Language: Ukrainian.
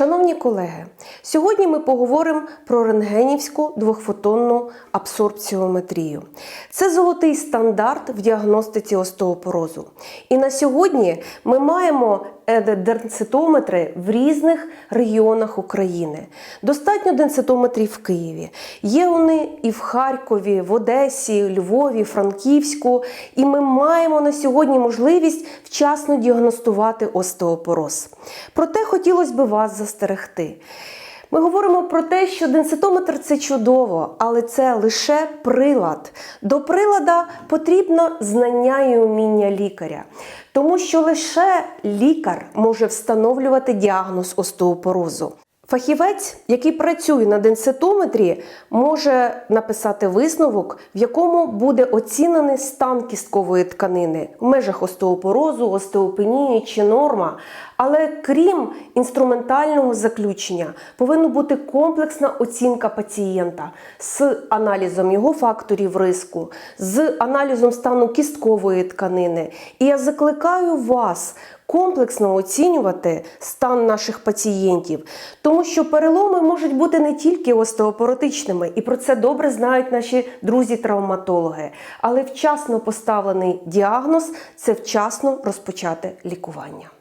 Шановні колеги, сьогодні ми поговоримо про рентгенівську двохфотонну абсорбціометрію. Це золотий стандарт в діагностиці остеопорозу. І на сьогодні ми маємо денситометри в різних регіонах України. Достатньо денситометрів в Києві. Є вони і в Харкові, в Одесі, Львові, Франківську. І ми маємо на сьогодні можливість вчасно діагностувати остеопороз. Проте хотілося б вас застерегти. Ми говоримо про те, що денситометр це чудово, але це лише прилад. До прилада потрібно знання і уміння лікаря, тому що лише лікар може встановлювати діагноз остеопорозу. Фахівець, який працює на денситометрі, може написати висновок, в якому буде оцінений стан кісткової тканини в межах остеопорозу, остеопенії чи норма. Але крім інструментального заключення, повинна бути комплексна оцінка пацієнта з аналізом його факторів риску, з аналізом стану кісткової тканини. І я закликаю вас комплексно оцінювати стан наших пацієнтів, тому що переломи можуть бути не тільки остеопоротичними, і про це добре знають наші друзі-травматологи. Але вчасно поставлений діагноз це вчасно розпочати лікування.